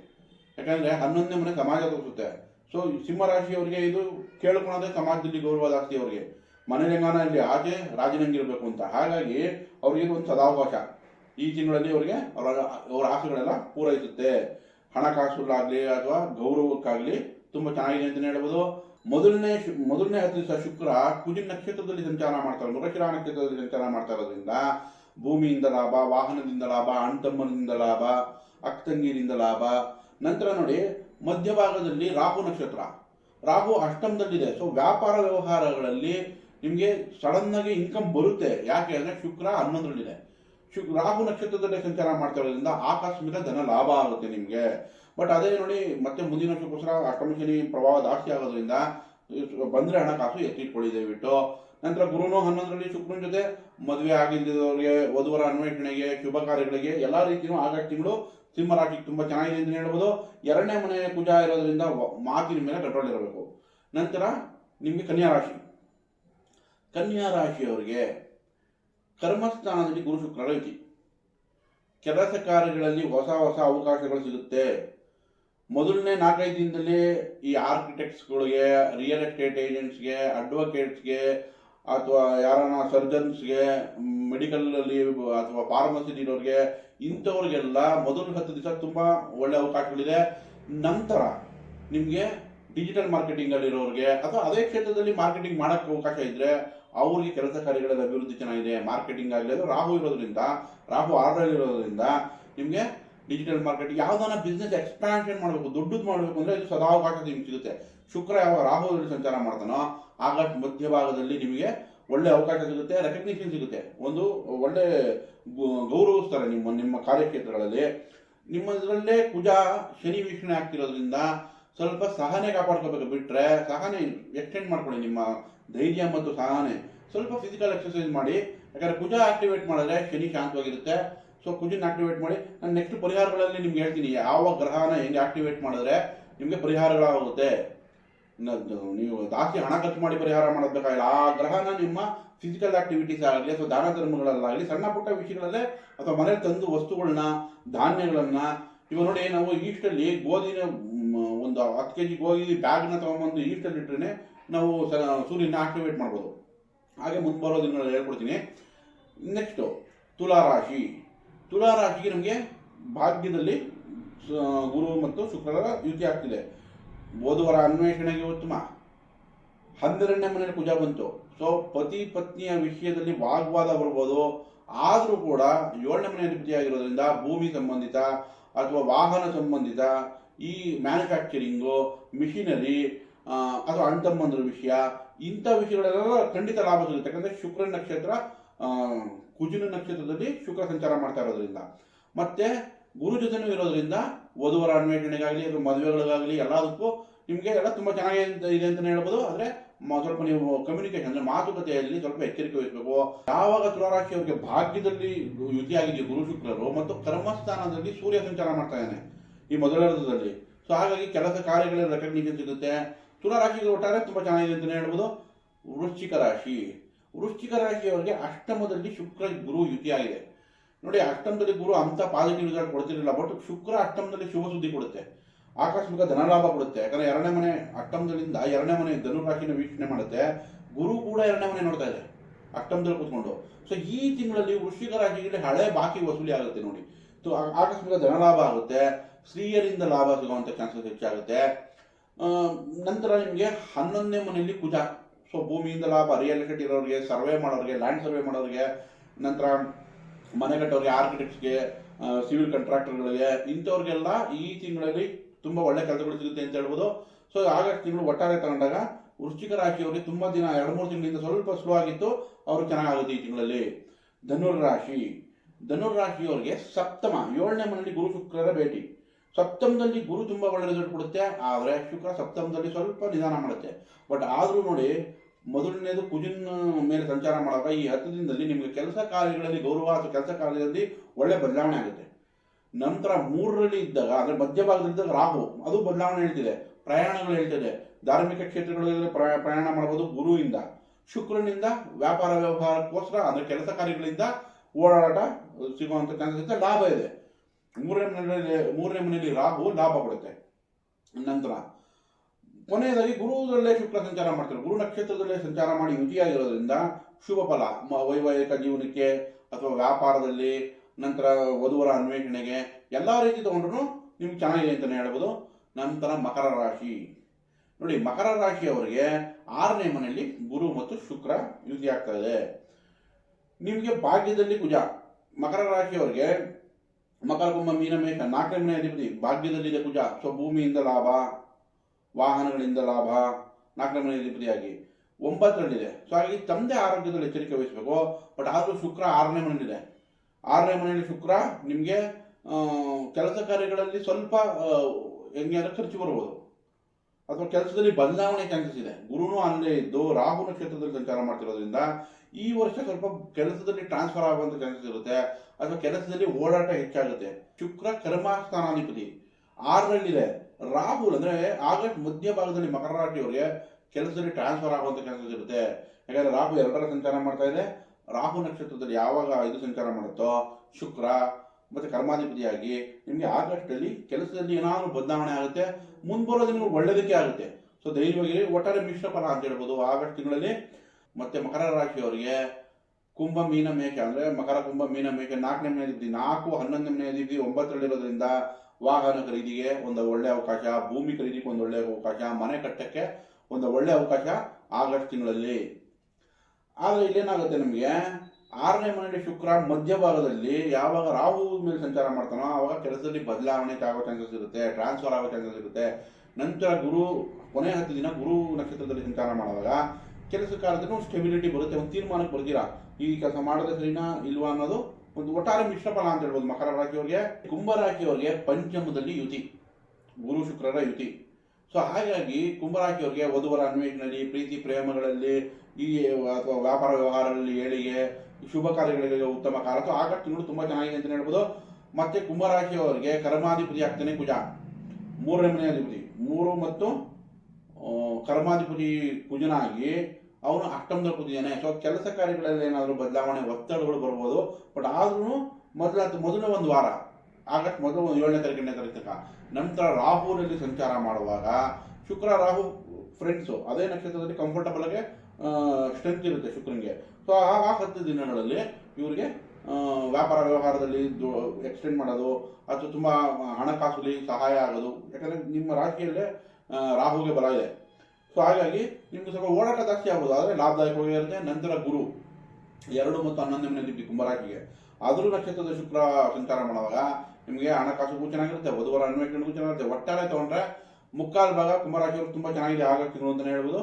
ಯಾಕಂದ್ರೆ ಹನ್ನೊಂದನೇ ಮನೆ ಸಮಾಜ ತೋರಿಸುತ್ತೆ. ಸೊ ಸಿಂಹರಾಶಿಯವರಿಗೆ ಇದು ಕೇಳ್ಕೊಳೋದೇ ಸಮಾಜದಲ್ಲಿ ಗೌರವ ಜಾಸ್ತಿ ಅವರಿಗೆ. ಮನೆಯಂಗಾನ ಇಲ್ಲಿ ಆಚೆ ರಾಜನಂಗಿರ್ಬೇಕು ಅಂತ. ಹಾಗಾಗಿ ಅವರಿಗೆ ಒಂದು ಸದಾವಕಾಶ. ಈ ತಿಂಗಳಲ್ಲಿ ಅವರಿಗೆ ಅವರ ಅವರ ಆಸೆಗಳೆಲ್ಲ ಪೂರೈಸುತ್ತೆ. ಹಣಕಾಸುಗಳಾಗಲಿ ಅಥವಾ ಗೌರವಕ್ಕಾಗಲಿ ತುಂಬ ಚೆನ್ನಾಗಿದೆ ಅಂತಲೇ ಹೇಳ್ಬೋದು. ಮೊದಲನೇ ಮೊದಲನೇ ಹತ್ತು ದಿವಸ ಶುಕ್ರ ಕುಜಿನ ನಕ್ಷತ್ರದಲ್ಲಿ ಸಂಚಾರ ಮಾಡ್ತಾರೆ ಮೃಗಶಿರ ನಕ್ಷತ್ರದಲ್ಲಿ ಸಂಚಾರ ಮಾಡ್ತಾ ಇರೋದ್ರಿಂದ ಭೂಮಿಯಿಂದ ಲಾಭ, ವಾಹನದಿಂದ ಲಾಭ, ಅಣ್ತಮ್ಮನಿಂದ ಲಾಭ ಅಕ್ತಂಗಿನಿಂದ ಲಾಭ. ನಂತರ ನೋಡಿ, ಮಧ್ಯಭಾಗದಲ್ಲಿ ರಾಹು ನಕ್ಷತ್ರ. ರಾಹು ಅಷ್ಟಮದಲ್ಲಿದೆ. ಸೊ ವ್ಯಾಪಾರ ವ್ಯವಹಾರಗಳಲ್ಲಿ ನಿಮಗೆ ಸಡನ್ನಾಗಿ ಇನ್ಕಮ್ ಬರುತ್ತೆ. ಯಾಕೆ ಅಂದ್ರೆ ಶುಕ್ರ ಹನ್ನೊಂದರಲ್ಲಿದೆ. ಶುಕ್ ರಾಹು ನಕ್ಷತ್ರದಲ್ಲಿ ಸಂಚಾರ ಮಾಡ್ತಾ ಇರೋದ್ರಿಂದ ಆಕಸ್ಮಿಕ ಧನ ಲಾಭ ಆಗುತ್ತೆ ನಿಮಗೆ. ಬಟ್ ಅದೇ ನೋಡಿ, ಮತ್ತೆ ಮುಂದಿನ ವರ್ಷಕ್ಕೋಸ್ಕರ ಅಷ್ಟಮ ಶನಿ ಪ್ರಭಾವ ಜಾಸ್ತಿ ಆಗೋದ್ರಿಂದ ಬಂದ್ರೆ ಹಣಕಾಸು ಎತ್ತಿಟ್ಕೊಳ್ಳಿ ದಯವಿಟ್ಟು ನಂತರ ಗುರುನು ಹನ್ನೊಂದರಲ್ಲಿ ಶುಕ್ರನ ಜೊತೆ ಮದುವೆ ಆಗಿದ್ದವರಿಗೆ ವಧುವರ ಅನ್ವೇಷಣೆಗೆ, ಶುಭ ಕಾರ್ಯಗಳಿಗೆ ಎಲ್ಲ ರೀತಿಯೂ ಆಗಸ್ಟ್ ತಿಂಗಳು ಸಿಂಹರಾಶಿಗೆ ತುಂಬಾ ಚೆನ್ನಾಗಿದೆ ಅಂತ ಹೇಳ್ಬೋದು. ಎರಡನೇ ಮನೆಯ ಕುಜ ಇರೋದ್ರಿಂದ ಮಾತಿನ ಮೇಲೆ ಕಂಟ್ರೋಲ್ ಇರಬೇಕು. ನಂತರ ನಿಮಗೆ ಕನ್ಯಾ ರಾಶಿ. ಕನ್ಯಾ ರಾಶಿಯವರಿಗೆ ಕರ್ಮಸ್ಥಾನದಲ್ಲಿ ಗುರು ಶುಕ್ರರ ಯುತಿ ಕೆಲಸ ಕಾರ್ಯಗಳಲ್ಲಿ ಹೊಸ ಹೊಸ ಅವಕಾಶಗಳು ಸಿಗುತ್ತೆ. ಮೊದಲನೇ ನಾಲ್ಕೈದು ದಿನದಲ್ಲಿ ಈ ಆರ್ಕಿಟೆಕ್ಟ್ಸ್ಗಳಿಗೆ ರಿಯಲ್ ಎಸ್ಟೇಟ್ ಏಜೆಂಟ್ಸ್ಗೆ ಅಡ್ವೊಕೇಟ್ಸ್ಗೆ ಅಥವಾ ಯಾರನ್ನ ಸರ್ಜನ್ಸ್ಗೆ ಮೆಡಿಕಲಲ್ಲಿ ಅಥವಾ ಫಾರ್ಮಸಿಲಿ ಇರೋರಿಗೆ ಇಂಥವ್ರಿಗೆಲ್ಲ ಮೊದಲು ಹತ್ತು ದಿವಸ ತುಂಬ ಒಳ್ಳೆ ಅವಕಾಶಗಳಿದೆ. ನಂತರ ನಿಮಗೆ ಡಿಜಿಟಲ್ ಮಾರ್ಕೆಟಿಂಗಲ್ಲಿರೋರಿಗೆ ಅಥವಾ ಅದೇ ಕ್ಷೇತ್ರದಲ್ಲಿ ಮಾರ್ಕೆಟಿಂಗ್ ಮಾಡೋಕ್ಕೆ ಅವಕಾಶ ಇದ್ದರೆ ಅವ್ರಿಗೆ ಕೆಲಸ ಕಾರ್ಯಗಳಲ್ಲಿ ಅಭಿವೃದ್ಧಿ ಚೆನ್ನಾಗಿದೆ ಮಾರ್ಕೆಟಿಂಗ್ ಆಗಲಿ ಅದು ರಾಹು ಇರೋದ್ರಿಂದ, ರಾಹು ಆರ್ಡರ್ ಇರೋದ್ರಿಂದ ನಿಮಗೆ ಡಿಜಿಟಲ್ ಮಾರ್ಕೆಟಿಂಗ್ ಯಾವ್ದಾನ ಬಿಸ್ನೆಸ್ ಎಕ್ಸ್ಪ್ಯಾನ್ಷನ್ ಮಾಡಬೇಕು, ದೊಡ್ಡದು ಮಾಡಬೇಕು ಅಂದರೆ ಇದು ಸದಾವಕಾಶ ನಿಮ್ಗೆ ಸಿಗುತ್ತೆ. ಶುಕ್ರ ಯಾವ ರಾಹುದಲ್ಲಿ ಸಂಚಾರ ಮಾಡ್ತಾನೋ, ಆಗಸ್ಟ್ ಮಧ್ಯಭಾಗದಲ್ಲಿ ನಿಮಗೆ ಒಳ್ಳೆ ಅವಕಾಶ ಸಿಗುತ್ತೆ ರೆಕಗ್ನಿಷನ್ ಸಿಗುತ್ತೆ. ಒಂದು ಒಳ್ಳೆ ಗೌರವಿಸ್ತಾರೆ ನಿಮ್ಮ ನಿಮ್ಮ ಕಾರ್ಯಕ್ಷೇತ್ರಗಳಲ್ಲಿ. ನಿಮ್ಮ ಇದರಲ್ಲೇ ಕುಜ ಶನಿ ವೀಕ್ಷಣೆ ಆಗ್ತಿರೋದ್ರಿಂದ ಸ್ವಲ್ಪ ಸಹನೆ ಕಾಪಾಡ್ಕೋಬೇಕು ಬಿಟ್ರೆ ಸಹನೆ ಎಕ್ಸ್ಟೆಂಡ್ ಮಾಡ್ಕೊಳ್ಳಿ ನಿಮ್ಮ ಧೈರ್ಯ ಮತ್ತು ಸಹನೆ. ಸ್ವಲ್ಪ ಫಿಸಿಕಲ್ ಎಕ್ಸರ್ಸೈಸ್ ಮಾಡಿ, ಯಾಕಂದರೆ ಕುಜ ಆಕ್ಟಿವೇಟ್ ಮಾಡಿದ್ರೆ ಶನಿ ಶಾಂತವಾಗಿರುತ್ತೆ. ಸೊ ಕುಜನ ಆಕ್ಟಿವೇಟ್ ಮಾಡಿ, ನಾನು ನೆಕ್ಸ್ಟ್ ಪರಿಹಾರಗಳಲ್ಲಿ ನಿಮ್ಗೆ ಹೇಳ್ತೀನಿ, ಯಾವ ಗ್ರಹನ ಹೆಂಗೆ ಆಕ್ಟಿವೇಟ್ ಮಾಡಿದ್ರೆ ನಿಮಗೆ ಪರಿಹಾರಗಳಾಗುತ್ತೆ. ನೀವು ಜಾಸ್ತಿ ಹಣ ಖರ್ಚು ಮಾಡಿ ಪರಿಹಾರ ಮಾಡಬೇಕಾಗಿಲ್ಲ. ಆ ಗ್ರಹನ ನಿಮ್ಮ ಫಿಸಿಕಲ್ ಆಕ್ಟಿವಿಟೀಸ್ ಆಗಲಿ, ಅಥವಾ ದಾನ ಧರ್ಮಗಳಲ್ಲಾಗಲಿ, ಸಣ್ಣ ಪುಟ್ಟ ವಿಷಯಗಳಲ್ಲೇ, ಅಥವಾ ಮನೇಲಿ ತಂದು ವಸ್ತುಗಳನ್ನ, ಧಾನ್ಯಗಳನ್ನ, ಇವಾಗ ನೋಡಿ ನಾವು ಈಸ್ಟಲ್ಲಿ ಗೋಧಿನ ಒಂದು ಹತ್ತು ಕೆ ಜಿ ಗೋಧಿ ಬ್ಯಾಗ್ನ ತೊಗೊಂಬಂದು ಈಸ್ಟಲ್ಲಿ ಇಟ್ರೆ ನಾವು ಸೂರ್ಯನ ಆಕ್ಟಿವೇಟ್ ಮಾಡ್ಬೋದು. ಹಾಗೆ ಮುಂಬರೋ ಬರೋ ದಿನಗಳಲ್ಲಿ ಹೇಳ್ಕೊಡ್ತೀನಿ. ನೆಕ್ಸ್ಟು ತುಲಾ ರಾಶಿ. ತುಲಾ ರಾಶಿಗೆ ನಮಗೆ ಭಾಗ್ಯದಲ್ಲಿ ಗುರು ಮತ್ತು ಶುಕ್ರರ ಯುತಿ ಆಗ್ತಿದೆ. ಓದುವರ ಅನ್ವೇಷಣೆಗೆ ಉತ್ತಮ. ಹನ್ನೆರಡನೇ ಮನೆಯಲ್ಲಿ ಪೂಜಾ ಬಂತು. ಸೊ ಪತಿ ಪತ್ನಿಯ ವಿಷಯದಲ್ಲಿ ವಾಗ್ವಾದ ಬರ್ಬೋದು. ಆದರೂ ಕೂಡ ಏಳನೇ ಮನೆಯಲ್ಲಿ ಪೂಜೆ ಆಗಿರೋದ್ರಿಂದ ಭೂಮಿ ಸಂಬಂಧಿತ ಅಥವಾ ವಾಹನ ಸಂಬಂಧಿತ ಈ ಮ್ಯಾನುಫ್ಯಾಕ್ಚರಿಂಗು ಮಿಷಿನರಿ ಅಥವಾ ಅಣ್ತಮ್ಮಂದ್ರ ವಿಷಯ. ಇಂಥ ವಿಷಯಗಳೆಲ್ಲ ಖಂಡಿತ ಲಾಭ ಸಿಗುತ್ತೆ. ಯಾಕಂದ್ರೆ ಶುಕ್ರ ನಕ್ಷತ್ರ ಕುಜಿನ ನಕ್ಷತ್ರದಲ್ಲಿ ಶುಕ್ರ ಸಂಚಾರ ಮಾಡ್ತಾ ಇರೋದ್ರಿಂದ. ಮತ್ತೆ ಗುರು ಜೊತೆನೂ ಇರೋದ್ರಿಂದ ವಧುವರ ಅನ್ವೇಷಣೆಗಾಗಲಿ ಅಥವಾ ಮದುವೆಗಳಿಗಾಗಲಿ ಎಲ್ಲದಕ್ಕೂ ನಿಮಗೆ ಎಲ್ಲ ತುಂಬ ಚೆನ್ನಾಗಿ ಅಂತ- ಇದೆ ಅಂತಲೇ ಹೇಳ್ಬೋದು. ಆದರೆ ಸ್ವಲ್ಪ ನೀವು ಕಮ್ಯುನಿಕೇಶನ್ ಅಂದರೆ ಮಾತುಕತೆಯಲ್ಲಿ ಸ್ವಲ್ಪ ಎಚ್ಚರಿಕೆ ವಹಿಸಬೇಕು. ಯಾವಾಗ ತುಲಾರಾಶಿಯವರಿಗೆ ಭಾಗ್ಯದಲ್ಲಿ ಯುತಿಯಾಗಿದೆಯೋ ಗುರು ಶುಕ್ರರು ಮತ್ತು ಕರ್ಮಸ್ಥಾನದಲ್ಲಿ ಸೂರ್ಯ ಸಂಚಾರ ಮಾಡ್ತಾ ಇದ್ದಾನೆ ಈ ಮೊದಲರ್ಧದಲ್ಲಿ ಸೊ ಹಾಗಾಗಿ ಕೆಲಸ ಕಾರ್ಯಗಳಲ್ಲಿ ರೆಕಗ್ನಿಷನ್ ಸಿಗುತ್ತೆ. ತುಲಾರಾಶಿಗೆ ಒಟ್ಟಾರೆ ತುಂಬ ಚೆನ್ನಾಗಿದೆ ಅಂತಲೇ ಹೇಳ್ಬೋದು. ವೃಶ್ಚಿಕ ರಾಶಿ. ವೃಶ್ಚಿಕ ರಾಶಿಯವರಿಗೆ ಅಷ್ಟಮದಲ್ಲಿ ಶುಕ್ರ ಗುರು ಯುತಿಯಾಗಿದೆ ನೋಡಿ, ಅಷ್ಟಮದಲ್ಲಿ ಗುರು ಅಂತ ಪಾಸಿಟಿವ್ ರಿಸಲ್ಟ್ ಕೊಡ್ತಿರಲಿಲ್ಲ ಬಟ್ ಶುಕ್ರ ಅಷ್ಟಮದಲ್ಲಿ ಶುಭ ಸುದ್ದಿ ಕೊಡುತ್ತೆ. ಆಕಸ್ಮಿಕ ಧನಲಾಭ ಕೊಡುತ್ತೆ. ಯಾಕಂದ್ರೆ ಎರಡನೇ ಮನೆ, ಅಷ್ಟಮದಲ್ಲಿಂದ ಎರಡನೇ ಮನೆ ಧನುರಾಶಿನ ವೀಕ್ಷಣೆ ಮಾಡುತ್ತೆ. ಗುರು ಕೂಡ ಎರಡನೇ ಮನೆ ನೋಡ್ತಾ ಇದೆ, ಅಷ್ಟಮದಲ್ಲಿ ಕೂತ್ಕೊಂಡು. ಸೊ ಈ ತಿಂಗಳಲ್ಲಿ ವೃಶ್ಚಿಕ ರಾಶಿಯಲ್ಲಿ ಹಳೆ ಬಾಕಿ ವಸೂಲಿ ಆಗುತ್ತೆ ನೋಡಿ. ಸೊ ಆಕಸ್ಮಿಕ ಧನಲಾಭ ಆಗುತ್ತೆ. ಸ್ತ್ರೀಯರಿಂದ ಲಾಭ ಸಿಗುವಂಥ ಚಾನ್ಸಸ್ ಹೆಚ್ಚಾಗುತ್ತೆ. ನಂತರ ನಿಮಗೆ ಹನ್ನೊಂದನೇ ಮನೆಯಲ್ಲಿ ಕುಜ ಸೊ ಭೂಮಿಯಿಂದ ಲಾಭ ರಿಯಲ್ ಎಸ್ಟೇಟ್ ಇರೋರಿಗೆ ಸರ್ವೆ ಮಾಡೋರಿಗೆ ಲ್ಯಾಂಡ್ ಸರ್ವೆ ಮಾಡೋರಿಗೆ, ನಂತರ ಮನೆ ಕಟ್ಟೋರಿಗೆ ಆರ್ಕಿಟೆಕ್ಟ್ಸ್ಗೆ ಸಿವಿಲ್ ಕಾಂಟ್ರಾಕ್ಟರ್ಗಳಿಗೆ ಇಂಥವ್ರಿಗೆಲ್ಲ ಈ ತಿಂಗಳಲ್ಲಿ ತುಂಬ ಒಳ್ಳೆ ಕೆಲಸಗಳು ಸಿಗುತ್ತೆ ಅಂತ ಹೇಳ್ಬೋದು. ಸೊ ಆಗಸ್ಟ್ ತಿಂಗಳು ಒಟ್ಟಾರೆ ತಗೊಂಡಾಗ ವೃಶ್ಚಿಕ ರಾಶಿಯವರಿಗೆ ತುಂಬ ದಿನ, ಎರಡು, ಮೂರು ತಿಂಗಳಿಂದ ಸ್ವಲ್ಪ ಸ್ಲೋ ಆಗಿತ್ತು, ಅವರು ಚೆನ್ನಾಗಾಗುತ್ತೆ ಈ ತಿಂಗಳಲ್ಲಿ. ಧನುರ್ ರಾಶಿ ಧನುರ್ ರಾಶಿಯವರಿಗೆ ಸಪ್ತಮ, ಏಳನೇ ಮನೆಯಲ್ಲಿ ಗುರು ಶುಕ್ರರ ಭೇಟಿ. ಸಪ್ತಮದಲ್ಲಿ ಗುರು ತುಂಬ ಒಳ್ಳೆ ರಿಸಲ್ಟ್ ಕೊಡುತ್ತೆ, ಆದರೆ ಶುಕ್ರ ಸಪ್ತಮದಲ್ಲಿ ಸ್ವಲ್ಪ ನಿಧಾನ ಮಾಡುತ್ತೆ. ಬಟ್ ಆದರೂ ನೋಡಿ, ಮೊದಲನೇದು ಕುಜಿನ್ ಮೇಲೆ ಸಂಚಾರ ಮಾಡುವಾಗ ಈ ಹತ್ತು ದಿನದಲ್ಲಿ ನಿಮಗೆ ಕೆಲಸ ಕಾರ್ಯಗಳಲ್ಲಿ ಗೌರವ ಅಥವಾ ಕೆಲಸ ಕಾರ್ಯದಲ್ಲಿ ಒಳ್ಳೆ ಬದಲಾವಣೆ ಆಗುತ್ತೆ. ನಂತರ ಮೂರರಲ್ಲಿ ಇದ್ದಾಗ, ಅಂದರೆ ಮಧ್ಯಭಾಗದಲ್ಲಿದ್ದಾಗ ರಾಹು, ಅದು ಬದಲಾವಣೆ ಹೇಳ್ತಿದೆ. ಪ್ರಯಾಣಗಳು ಹೇಳ್ತಿದೆ. ಧಾರ್ಮಿಕ ಕ್ಷೇತ್ರಗಳಲ್ಲಿ ಪ್ರಯಾಣ ಮಾಡಬಹುದು ಗುರುವಿಂದ. ಶುಕ್ರನಿಂದ ವ್ಯಾಪಾರ ವ್ಯವಹಾರಕ್ಕೋಸ್ಕರ, ಅಂದರೆ ಕೆಲಸ ಕಾರ್ಯಗಳಿಂದ ಓಡಾಟ ಸಿಗುವಂಥ ಚಾನ್ಸಸ್ ಲಾಭ ಇದೆ. ಮೂರನೇ ಮನೆಯಲ್ಲಿ ಮೂರನೇ ಮನೆಯಲ್ಲಿ ರಾಹು ಲಾಭ ಕೊಡುತ್ತೆ. ನಂತರ, ಕೊನೆಯದಾಗಿ ಗುರುದಲ್ಲೇ ಶುಕ್ರ ಸಂಚಾರ ಮಾಡ್ತಾರೆ. ಗುರು ನಕ್ಷತ್ರದಲ್ಲೇ ಸಂಚಾರ ಮಾಡಿ ಯುತಿಯಾಗಿರೋದ್ರಿಂದ ಶುಭ ಫಲ ವೈವಾಹಿಕ ಜೀವನಕ್ಕೆ ಅಥವಾ ವ್ಯಾಪಾರದಲ್ಲಿ, ನಂತರ ವಧುವರ ಅನ್ವೇಷಣೆಗೆ ಎಲ್ಲ ರೀತಿ ತಗೊಂಡ್ರು ನಿಮ್ಗೆ ಚೆನ್ನಾಗಿದೆ ಅಂತಲೇ ಹೇಳ್ಬೋದು. ನಂತರ ಮಕರ ರಾಶಿ. ನೋಡಿ, ಮಕರ ರಾಶಿಯವರಿಗೆ ಆರನೇ ಮನೆಯಲ್ಲಿ ಗುರು ಮತ್ತು ಶುಕ್ರ ಯುತಿ ಆಗ್ತಾ ಇದೆ. ನಿಮಗೆ ಭಾಗ್ಯದಲ್ಲಿ ಕುಜ. ಮಕರ ರಾಶಿಯವರಿಗೆ ಮಕರ ಮೀನಮೇಷ ಮೀನ ಮೇಷ, ನಾಲ್ಕನೇ ಮನೆ ಅಧಿಪತಿ ಭಾಗ್ಯದಲ್ಲಿದೆ ಕುಜ ಸೊ ಭೂಮಿಯಿಂದ ಲಾಭ, ವಾಹನಗಳಿಂದ ಲಾಭ, ನಾಲ್ಕನೇ ಮನೆ ಅಧಿಪತಿಯಾಗಿ. ಒಂಬತ್ತರಲ್ಲಿದೆ. ಸೊ ಹಾಗಾಗಿ ತಮ್ಮದೇ ಆರೋಗ್ಯದಲ್ಲಿ ಎಚ್ಚರಿಕೆ ವಹಿಸಬೇಕು. ಬಟ್ ಆದರೂ ಶುಕ್ರ ಆರನೇ ಮನೆಯಲ್ಲಿದೆ. ಆರನೇ ಮನೆಯಲ್ಲಿ ಶುಕ್ರ, ನಿಮಗೆ ಕೆಲಸ ಕಾರ್ಯಗಳಲ್ಲಿ ಸ್ವಲ್ಪ ಹೆಂಗೆ ಅಂದರೆ ಖರ್ಚು ಬರ್ಬೋದು. ಅಥವಾ ಕೆಲಸದಲ್ಲಿ ಬದಲಾವಣೆ ಚಾನ್ಸಸ್ ಇದೆ ಗುರುನು ಅಲ್ಲೇ ಇದ್ದು ರಾಹು ನಕ್ಷತ್ರದಲ್ಲಿ ಸಂಚಾರ ಮಾಡ್ತಿರೋದ್ರಿಂದ ಈ ವರ್ಷ ಸ್ವಲ್ಪ ಕೆಲಸದಲ್ಲಿ ಟ್ರಾನ್ಸ್ಫರ್ ಆಗುವಂತ ಚಾನ್ಸಸ್ ಇರುತ್ತೆ. ಅಥವಾ ಕೆಲಸದಲ್ಲಿ ಓಡಾಟ ಹೆಚ್ಚಾಗುತ್ತೆ. ಶುಕ್ರ ಕರ್ಮಸ್ಥಾನಾಧಿಪತಿ ಆರರಲ್ಲಿದೆ. ರಾಹುಲ್ ಅಂದ್ರೆ ಆಗಸ್ಟ್ ಮಧ್ಯಭಾಗದಲ್ಲಿ ಮಕರ ರಾಶಿಯವರಿಗೆ ಕೆಲಸದಲ್ಲಿ ಟ್ರಾನ್ಸ್ಫರ್ ಆಗುವಂತ ಚಾನ್ಸಸ್ ಇರುತ್ತೆ. ಯಾಕಂದ್ರೆ ರಾಹು ಎರಡರ ಸಂಚಾರ ಮಾಡ್ತಾ ಇದೆ. ರಾಹು ನಕ್ಷತ್ರದಲ್ಲಿ ಯಾವಾಗ ಇದು ಸಂಚಾರ ಮಾಡುತ್ತೋ ಶುಕ್ರ ಮತ್ತೆ ಕರ್ಮಾಧಿಪತಿಯಾಗಿ ನಿಮಗೆ ಆಗಸ್ಟ್ ಅಲ್ಲಿ ಕೆಲಸದಲ್ಲಿ ಏನಾದರೂ ಬದಲಾವಣೆ ಆಗುತ್ತೆ ಮುಂಬರೋ ದಿನಗಳು ಒಳ್ಳೆಯದಕ್ಕೆ ಆಗುತ್ತೆ. ಸೊ ಧೈರ್ಯವಾಗಿ ಒಟ್ಟಾರೆ ಮಿಶ್ರ ಫಲ ಅಂತ ಹೇಳ್ಬೋದು. ಆಗಸ್ಟ್ ತಿಂಗಳಲ್ಲಿ ಮತ್ತೆ ಮಕರ ರಾಶಿಯವರಿಗೆ ಕುಂಭ ಮೀನ ಮೇಕೆ ಅಂದ್ರೆ ಮಕರ ಕುಂಭ ಮೀನ ಮೇಕೆ ನಾಲ್ಕನೇ ಮನೆ ಅಧಿಪತಿ ನಾಲ್ಕು ಹನ್ನೊಂದನೇ ಮನೆ ಅಧಿಪತಿ ಒಂಬತ್ತರಲ್ಲಿರೋದ್ರಿಂದ ವಾಹನ ಖರೀದಿಗೆ ಒಂದು ಒಳ್ಳೆ ಅವಕಾಶ, ಭೂಮಿ ಖರೀದಿಗೆ ಒಂದು ಒಳ್ಳೆ ಅವಕಾಶ, ಮನೆ ಕಟ್ಟಕ್ಕೆ ಒಂದು ಒಳ್ಳೆ ಅವಕಾಶ ಆಗಸ್ಟ್ ತಿಂಗಳಲ್ಲಿ. ಆದರೆ ಇಲ್ಲೇನಾಗುತ್ತೆ ನಮಗೆ? ಆರನೇ ಮನೆಯಲ್ಲಿ ಶುಕ್ರ ಮಧ್ಯಭಾಗದಲ್ಲಿ ಯಾವಾಗ ರಾಹು ಮೇಲೆ ಸಂಚಾರ ಮಾಡ್ತಾನೋ ಆವಾಗ ಕೆಲಸದಲ್ಲಿ ಬದಲಾವಣೆ ಆಗೋ ಚಾನ್ಸಸ್ ಇರುತ್ತೆ ಟ್ರಾನ್ಸ್ಫರ್ ಆಗೋ ಚಾನ್ಸಸ್ ಇರುತ್ತೆ. ನಂತರ ಗುರು, ಕೊನೆ ಹತ್ತು ದಿನ ಗುರು ನಕ್ಷತ್ರದಲ್ಲಿ ಸಂಚಾರ ಮಾಡುವಾಗ ಕೆಲಸ ಒಂದು ಸ್ಟೆಬಿಲಿಟಿ ಬರುತ್ತೆ, ಒಂದು ತೀರ್ಮಾನಕ್ಕೆ ಬರ್ತೀರಾ? ಈ ಕೆಲಸ ಮಾಡೋದೇ ಸರಿನಾ ಇಲ್ವಾ ಅನ್ನೋದು ಒಂದು ಒಟ್ಟಾರೆ ಮಿಶ್ರ ಫಲ ಅಂತ ಹೇಳ್ಬೋದು. ಮಕರ ರಾಶಿಯವರಿಗೆ, ಕುಂಭ ರಾಶಿಯವರಿಗೆ ಪಂಚಮದಲ್ಲಿ ಯುತಿ, ಗುರು ಶುಕ್ರರ ಯುತಿ. ಸೊ ಹಾಗಾಗಿ ಕುಂಭರಾಶಿಯವರಿಗೆ ವಧುವರ ಅನ್ವೇಷಣೆಯಲ್ಲಿ, ಪ್ರೀತಿ ಪ್ರೇಮಗಳಲ್ಲಿ, ಈ ಅಥವಾ ವ್ಯಾಪಾರ ವ್ಯವಹಾರಗಳಲ್ಲಿ, ಏಳಿಗೆ ಶುಭ ಕಾರ್ಯಗಳಿಗೆ ಉತ್ತಮ ಕಾಲ. ಸೊ ಆಗಸ್ಟ್ ತಿಂಗಳು ತುಂಬ ಚೆನ್ನಾಗಿದೆ ಅಂತ ಹೇಳ್ಬೋದು. ಮತ್ತೆ ಕುಂಭರಾಶಿಯವರಿಗೆ ಕರ್ಮಾಧಿಪತಿ ಆಗ್ತಾನೆ ಕುಜ. ಮೂರನೇ ಮನೆ ಅಧಿಪತಿ. ಮೂರು ಮತ್ತು ಕರ್ಮಾಧಿಪತಿ ಕುಜನಾಗಿ ಅವನು ಅಷ್ಟಮದಲ್ಲಿ ಕೂತಿದ್ದಾನೆ ಸೊ ಕೆಲಸ ಕಾರ್ಯಗಳಲ್ಲಿ ಏನಾದರೂ ಬದಲಾವಣೆ, ಒತ್ತಡಗಳು ಬರ್ಬೋದು. ಬಟ್ ಆದ್ರೂ ಮೊದಲ ಮೊದಲ ಒಂದು ವಾರ. ಆಗಸ್ಟ್ ಮೊದಲು ಒಂದು ಏಳನೇ ತಾರೀಕು ನಂತರ ರಾಹುನಲ್ಲಿ ಸಂಚಾರ ಮಾಡುವಾಗ ಶುಕ್ರ, ರಾಹು ಫ್ರೆಂಡ್ಸು ಅದೇ ನಕ್ಷತ್ರದಲ್ಲಿ ಕಂಫರ್ಟಬಲ್ ಆಗಿ ಸ್ಟ್ರೆಂತ್ ಇರುತ್ತೆ ಶುಕ್ರನಿಗೆ. ಸೊ ಆ ಹತ್ತು ದಿನಗಳಲ್ಲಿ ಇವರಿಗೆ ವ್ಯಾಪಾರ ವ್ಯವಹಾರದಲ್ಲಿ ಎಕ್ಸ್ಟೆಂಡ್ ಮಾಡೋದು ಅಥವಾ ತುಂಬ ಹಣಕಾಸುಲಿ ಸಹಾಯ ಆಗೋದು. ಯಾಕಂದರೆ ನಿಮ್ಮ ರಾಶಿಯಲ್ಲೇ ರಾಹುಗೆ ಬಲ ಇದೆ. ಸೊ ಹಾಗಾಗಿ ನಿಮ್ಗೆ ಸ್ವಲ್ಪ ಓಡಾಟ ಜಾಸ್ತಿ ಆಗ್ಬೋದು. ಆದರೆ ಲಾಭದಾಯಕವಾಗಿರುತ್ತೆ ನಂತರ ಗುರು. ಎರಡು ಮತ್ತು ಹನ್ನೊಂದನೇ ದಿಬ್ಬಿ ಕುಂಭರಾಶಿಗೆ ಆದರೂ ನಕ್ಷತ್ರದ ಶುಕ್ರ ಸಂಚಾರ ಮಾಡುವಾಗ ನಿಮಗೆ ಹಣಕಾಸು ಚೆನ್ನಾಗಿರುತ್ತೆ. ವಧುವರ ಅನ್ವೇಷಣೆಗೂ ಚೆನ್ನಾಗಿರುತ್ತೆ. ಒಟ್ಟಾರೆ ತಗೊಂಡ್ರೆ ಮುಕ್ಕಾಲು ಭಾಗ ಕುಂಭರಾಶಿಯವರು ತುಂಬ ಚೆನ್ನಾಗಿದೆ. ಆಗಸ್ಟ್ ತಿಂಗಳು ಅಂತಲೇ ಹೇಳ್ಬೋದು.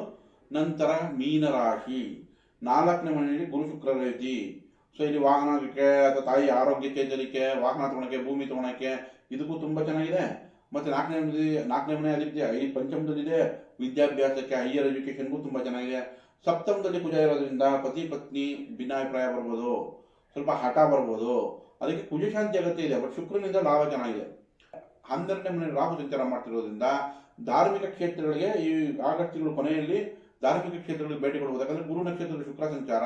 ನಂತರ ಮೀನರಾಶಿ. ನಾಲ್ಕನೇ ಮನೆಯಲ್ಲಿ ಗುರು ಶುಕ್ರ ರೀತಿ ಸೊ, ಇಲ್ಲಿ ವಾಹನಕ್ಕೆ ಅಥವಾ ತಾಯಿ ಆರೋಗ್ಯ ಚೇತರಿಕೆ ವಾಹನ ತಗೊಳಕ್ಕೆ, ಭೂಮಿ ತಗೊಳಕ್ಕೆ ಇದಕ್ಕೂ ತುಂಬ ಚೆನ್ನಾಗಿದೆ. ಮತ್ತು ನಾಲ್ಕನೇ ಮನೆ ನಾಲ್ಕನೇ ಮನೆ ಅದಿದೆ ಐದು ಪಂಚಮದಲ್ಲಿದೆ ವಿದ್ಯಾಭ್ಯಾಸಕ್ಕೆ ಹೈಯರ್ ಎಜುಕೇಷನ್ಗೂ ತುಂಬ ಚೆನ್ನಾಗಿದೆ. ಸಪ್ತಮದಲ್ಲಿ ಕುಜ ಇರೋದ್ರಿಂದ ಪತಿ ಪತ್ನಿ ಭಿನ್ನಾಭಿಪ್ರಾಯ ಬರ್ಬೋದು. ಸ್ವಲ್ಪ ಹಠ ಬರ್ಬೋದು. ಅದಕ್ಕೆ ಕುಜಶಾಂತಿ ಅಗತ್ಯ ಇದೆ, ಬಟ್ ಶುಕ್ರನಿಂದ ಲಾಭ ಚೆನ್ನಾಗಿದೆ. ಹನ್ನೆರಡನೇ ಮನೆ ರಾಹು ಸಂಚಾರ ಮಾಡ್ತಿರೋದ್ರಿಂದ ಧಾರ್ಮಿಕ ಕ್ಷೇತ್ರಗಳಿಗೆ ಈ ಆಗಸ್ಟ್ ತಿಂಗಳ ಕೊನೆಯಲ್ಲಿ ಧಾರ್ಮಿಕ ಕ್ಷೇತ್ರಗಳಿಗೆ ಭೇಟಿ ಕೊಡ್ಬೋದು. ಯಾಕಂದ್ರೆ ಗುರು ನಕ್ಷತ್ರದ ಶುಕ್ರ ಸಂಚಾರ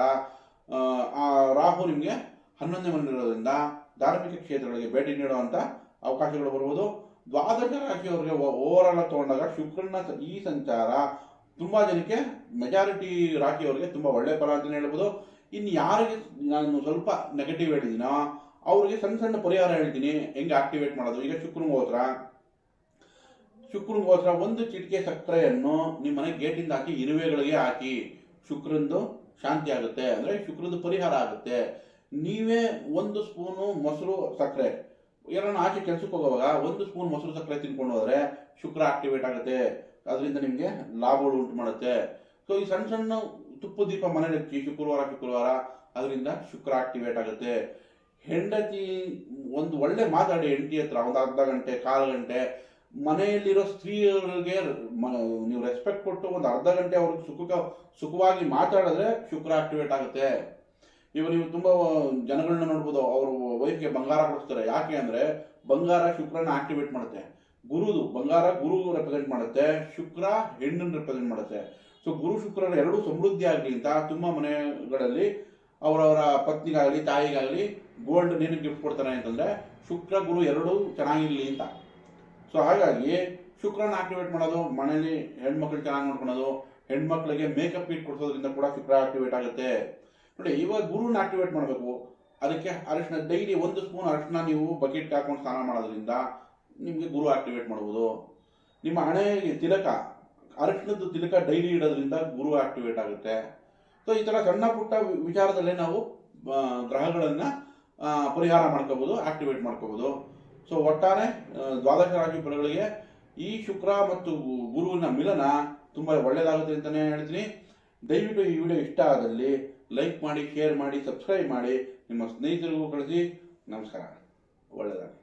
ಆ, ರಾಹು ನಿಮಗೆ ಹನ್ನೊಂದನೇ ಮನೆ ಇರೋದ್ರಿಂದ ಧಾರ್ಮಿಕ ಕ್ಷೇತ್ರಗಳಿಗೆ ಭೇಟಿ ನೀಡುವಂಥ ಅವಕಾಶಗಳು ಬರ್ಬೋದು. ದ್ವಾದಶ ರಾಶಿಯವರಿಗೆ ಓವರ್ ಆಲ್ ತಗೊಂಡಾಗ ಶುಕ್ರನ ಈ ಸಂಚಾರ ತುಂಬಾ ಜನಕ್ಕೆ ಮೆಜಾರಿಟಿ ರಾಶಿಯವರಿಗೆ ತುಂಬಾ ಒಳ್ಳೆ ಫಲ ಅಂತಲೇ ಹೇಳ್ಬೋದು. ಇನ್ನು ಯಾರಿಗೆ ನಾನು ಸ್ವಲ್ಪ ನೆಗೆಟಿವ್ ಹೇಳಿದ್ದೀನೋ ಅವರಿಗೆ ಸಣ್ಣ ಸಣ್ಣ ಪರಿಹಾರ ಹೇಳ್ತೀನಿ ಹೆಂಗೆ ಆಕ್ಟಿವೇಟ್ ಮಾಡೋದು? ಈಗ ಶುಕ್ರಗೋತ್ರ ಶುಕ್ರಗೋತ್ರ ಒಂದು ಚಿಟಿಕೆ ಸಕ್ಕರೆಯನ್ನು ನಿಮ್ಮ ಮನೆ ಗೇಟಿಂದ ಹಾಕಿ ಇರುವೆಗಳಿಗೆ ಹಾಕಿ ಶುಕ್ರಂದು ಶಾಂತಿ ಆಗುತ್ತೆ. ಅಂದ್ರೆ ಶುಕ್ರದ್ದು ಪರಿಹಾರ ಆಗುತ್ತೆ. ನೀವೇ ಒಂದು ಸ್ಪೂನು ಮೊಸರು ಸಕ್ಕರೆ. ಯಾರನ್ನ ಆಚೆ ಕೆಲ್ಸಕ್ಕೆ ಹೋಗುವಾಗ ಒಂದು ಸ್ಪೂನ್ ಮೊಸರು ಸಕ್ಕರೆ ತಿನ್ಕೊಂಡು ಹೋದರೆ ಶುಕ್ರ ಆಕ್ಟಿವೇಟ್ ಆಗುತ್ತೆ. ಅದರಿಂದ ನಿಮಗೆ ಲಾಭಗಳು ಉಂಟು ಮಾಡುತ್ತೆ. ಸೊ ಈ ಸಣ್ಣ ಸಣ್ಣ ತುಪ್ಪ ದೀಪ ಮನೇಲಿ ಹಚ್ಚಿ ಶುಕ್ರವಾರ ಶುಕ್ರವಾರ ಅದರಿಂದ ಶುಕ್ರ ಆಕ್ಟಿವೇಟ್ ಆಗುತ್ತೆ. ಹೆಂಡತಿ ಒಂದು ಒಳ್ಳೆ ಮಾತಾಡಿ ಹೆಂಡತಿ ಹತ್ರ, ಒಂದು ಅರ್ಧ ಗಂಟೆ, ಕಾಲು ಗಂಟೆ ಮನೆಯಲ್ಲಿರೋ ಸ್ತ್ರೀಯರಿಗೆ ನೀವು ರೆಸ್ಪೆಕ್ಟ್ ಕೊಟ್ಟು ಒಂದು ಅರ್ಧ ಗಂಟೆ ಅವ್ರಿಗೆ ಸುಖ ಸುಖವಾಗಿ ಮಾತಾಡಿದ್ರೆ ಶುಕ್ರ ಆಕ್ಟಿವೇಟ್ ಆಗುತ್ತೆ. ಇವ ನೀವು ತುಂಬ ಜನಗಳನ್ನ ನೋಡ್ಬೋದು, ಅವ್ರ ವೈಫ್ಗೆ ಬಂಗಾರ ಕೊಡಿಸ್ತಾರೆ. ಯಾಕೆ ಅಂದರೆ ಬಂಗಾರ ಶುಕ್ರನ ಆಕ್ಟಿವೇಟ್ ಮಾಡುತ್ತೆ. ಗುರುದು ಬಂಗಾರ ಗುರು ರೆಪ್ರೆಸೆಂಟ್ ಮಾಡುತ್ತೆ. ಶುಕ್ರ ಹೆಣ್ಣನ್ನು ರೆಪ್ರೆಸೆಂಟ್ ಮಾಡುತ್ತೆ. ಸೊ ಗುರು ಶುಕ್ರರ ಎರಡೂ ಸಮೃದ್ಧಿ ಆಗಲಿ ಅಂತ ತುಂಬ ಮನೆಗಳಲ್ಲಿ ಅವರವರ ಪತ್ನಿಗಾಗಲಿ, ತಾಯಿಗಾಗಲಿ ಗೋಲ್ಡ್ ನೇನು ಗಿಫ್ಟ್ ಕೊಡ್ತಾರೆ ಅಂತಂದ್ರೆ ಶುಕ್ರ, ಗುರು ಎರಡೂ ಚೆನ್ನಾಗಿರಲಿ ಅಂತ. ಸೊ ಹಾಗಾಗಿ ಶುಕ್ರನ ಆಕ್ಟಿವೇಟ್ ಮಾಡೋದು, ಮನೇಲಿ ಹೆಣ್ಮಕ್ಳು ಚೆನ್ನಾಗಿ ನೋಡ್ಕೊಳೋದು, ಹೆಣ್ಮಕ್ಳಿಗೆ ಮೇಕಪ್ ಇಟ್ ಕೊಡ್ಸೋದ್ರಿಂದ ಕೂಡ ಶುಕ್ರ ಆಕ್ಟಿವೇಟ್ ಆಗುತ್ತೆ. ನೋಡಿ, ಇವಾಗ ಗುರುನ ಆಕ್ಟಿವೇಟ್ ಮಾಡಬೇಕು. ಅದಕ್ಕೆ ಅರಿಶಿನ ಡೈಲಿ ಒಂದು ಸ್ಪೂನ್ ಅರಿಶಿನ ನೀವು ಬಕೆಟ್ ಹಾಕೊಂಡು ಸ್ನಾನ ಮಾಡೋದ್ರಿಂದ ನಿಮಗೆ ಗುರು ಆಕ್ಟಿವೇಟ್ ಮಾಡ್ಬೋದು. ನಿಮ್ಮ ಹಣೆಗೆ ತಿಲಕ ಅರಿಶಿನದ್ದು ತಿಲಕ ಡೈಲಿ ಇಡೋದ್ರಿಂದ ಗುರು ಆಕ್ಟಿವೇಟ್ ಆಗುತ್ತೆ. ಸೊ ಈ ಥರ ಸಣ್ಣ ಪುಟ್ಟ ವಿಚಾರದಲ್ಲೇ ನಾವು ಗ್ರಹಗಳನ್ನ ಪರಿಹಾರ ಮಾಡ್ಕೋಬೋದು ಆಕ್ಟಿವೇಟ್ ಮಾಡ್ಕೋಬೋದು. ಸೊ ಒಟ್ಟಾರೆ ದ್ವಾದಶ ರಾಶಿ ಫಲಗಳಿಗೆ ಈ ಶುಕ್ರ ಮತ್ತು ಗುರುವಿನ ಮಿಲನ ತುಂಬ ಒಳ್ಳೆಯದಾಗುತ್ತೆ ಅಂತಲೇ ಹೇಳ್ತೀನಿ. ದಯವಿಟ್ಟು ಈ ವಿಡಿಯೋ ಇಷ್ಟ ಆದಲ್ಲಿ ಲೈಕ್ ಮಾಡಿ, ಶೇರ್ ಮಾಡಿ, ಸಬ್ಸ್ಕ್ರೈಬ್ ಮಾಡಿ. ನಿಮ್ಮ ಸ್ನೇಹಿತರಿಗೂ ಕಳಿಸಿ. ನಮಸ್ಕಾರ. ಒಳ್ಳೆಯದಾಗಲಿ.